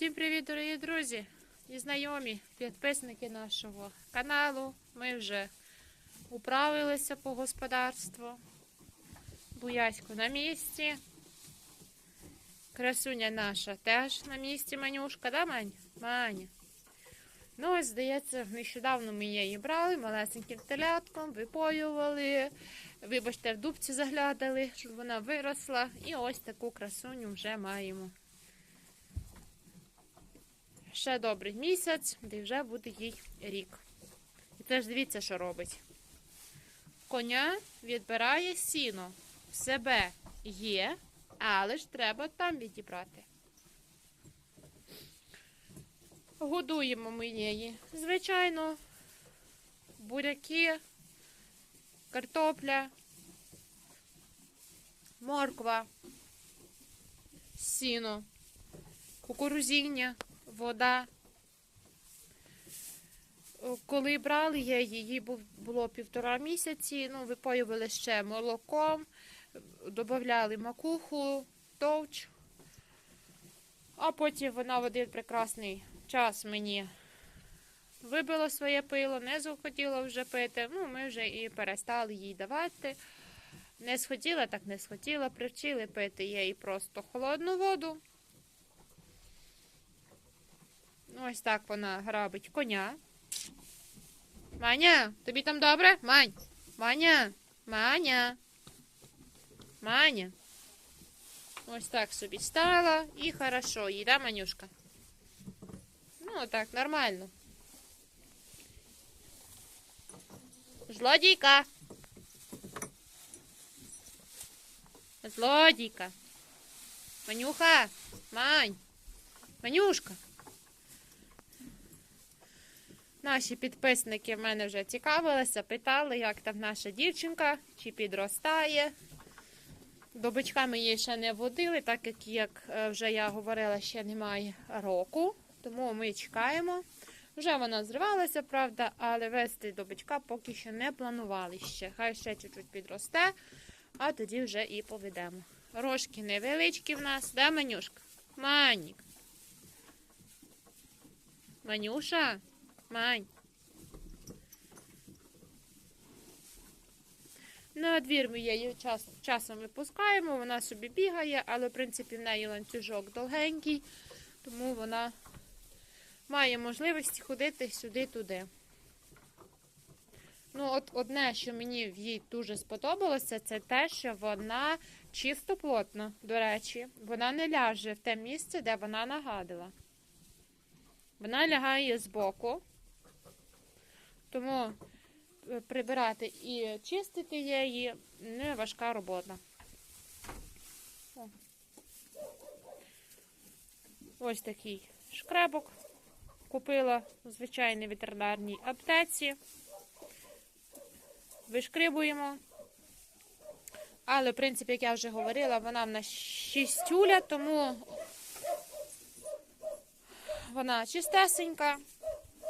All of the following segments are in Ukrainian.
Всім привіт, дорогі друзі і знайомі, підписники нашого каналу. Ми вже управилися по господарству. Буяську на місці. Красуня наша теж на місці Манюшка, да, Мань? Маня. Ну, ось, здається, нещодавно ми її брали малесеньким телятком, випоювали. Вибачте, в дубці заглядали, щоб вона виросла. І ось таку красуню вже маємо. Ще добрий місяць, де вже буде їй рік. І теж дивіться, що робить. Коня відбирає сіно. В себе є, але ж треба там відібрати. Годуємо ми її. Звичайно, буряки, картопля, морква, сіно, кукурузіння, вода. Коли брали я її, було півтора місяці, ну, випоювали ще молоком, додавали макуху, товч. А потім вона в один прекрасний час мені вибила своє пило, не захотіла вже пити. Ну, ми вже і перестали їй давати. Не схотіла, так не схотіла. Привчили пити їй просто холодну воду. Ну, Ось так вона грабить коня. Маня, тобі там добре? Мань. Маня. Маня. Маня. Ось так собі стала і хорошо їй, да, Манюшка? Ну, так, нормально. Злодійка. Злодійка. Манюха. Мань. Манюшка. Наші підписники в мене вже цікавилися, питали, як там наша дівчинка, чи підростає. До бичка ми її ще не водили, так як, як е, вже я говорила, ще немає року. Тому ми чекаємо. Вже вона зривалася, правда, але вести до бичка поки що не планували ще. Хай ще чуть-чуть підросте, а тоді вже і поведемо. Рожки невеличкі в нас, да, Манюшка? Манік. Манюша? Мань. На двір ми її час, часом випускаємо, вона собі бігає, але в принципі в неї ланцюжок довгенький, тому вона має можливість ходити сюди-туди. Ну, от одне, що мені в їй дуже сподобалося, це те, що вона чисто плотна, до речі, вона не ляже в те місце, де вона нагадила. Вона лягає збоку, тому е, прибирати і чистити її не важка робота. Ось такий шкребок. Купила у звичайній ветеринарній аптеці. Вишкрибуємо. Але, в принципі, як я вже говорила, вона в нас шістюля, тому вона чистесенька.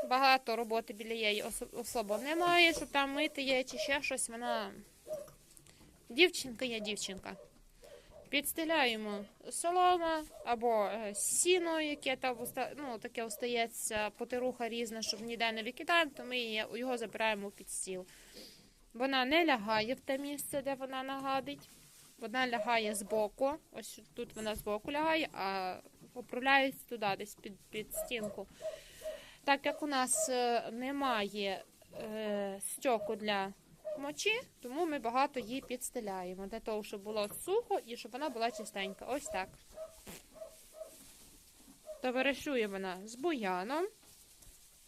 Багато роботи біля її осо- особо немає, щоб там мити є чи ще щось. Вона дівчинка є дівчинка. Підстеляємо солома або е, сіно, яке там ну, таке остається, потируха різна, щоб ніде не викидаємо, то ми його забираємо під стіл. Вона не лягає в те місце, де вона нагадить. Вона лягає збоку. Ось тут вона збоку лягає, а поправляється туди, десь під, під стінку. Так як у нас е, немає е, стьоку для мочі, тому ми багато її підстеляємо. Для того, щоб було сухо і щоб вона була чистенька. Ось так. Товаришує вона з буяном.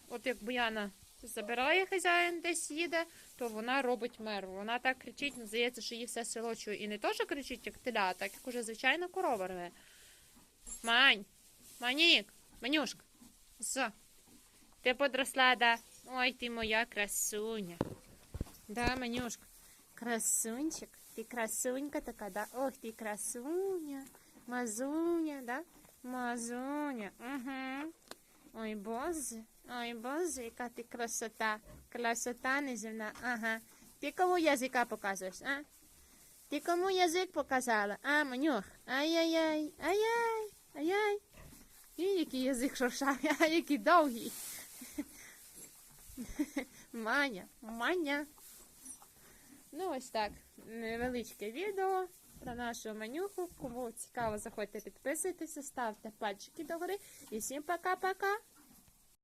От як буяна забирає хазяїн, десь їде, то вона робить меру. Вона так кричить, здається, що її все село чує. І не то, що кричить, як теля, так як уже звичайна корова рве. Мань, Манік, Манюшка, зо. Ти подросла, да? Ой, ти моя красуня. Да, Манюшка? Красунчик. Ти красунька така, да? Ох, ти красуня. Мазуня, да? Мазуня. Угу. Ой, боже. Ой, боже, яка ти красота. Красота неземна. Ага. Ти кому язика показуєш, а? Ти кому язик показала? А, Манюх? Ай-яй-яй. Ай-яй. Ай-яй. І який язик шершавий, а який довгий. Маня, Маня. Ну, ось так. Невеличке відео про нашу менюху. Кому цікаво, заходьте, підписуйтесь, ставте пальчики догори. І всім пока-пока.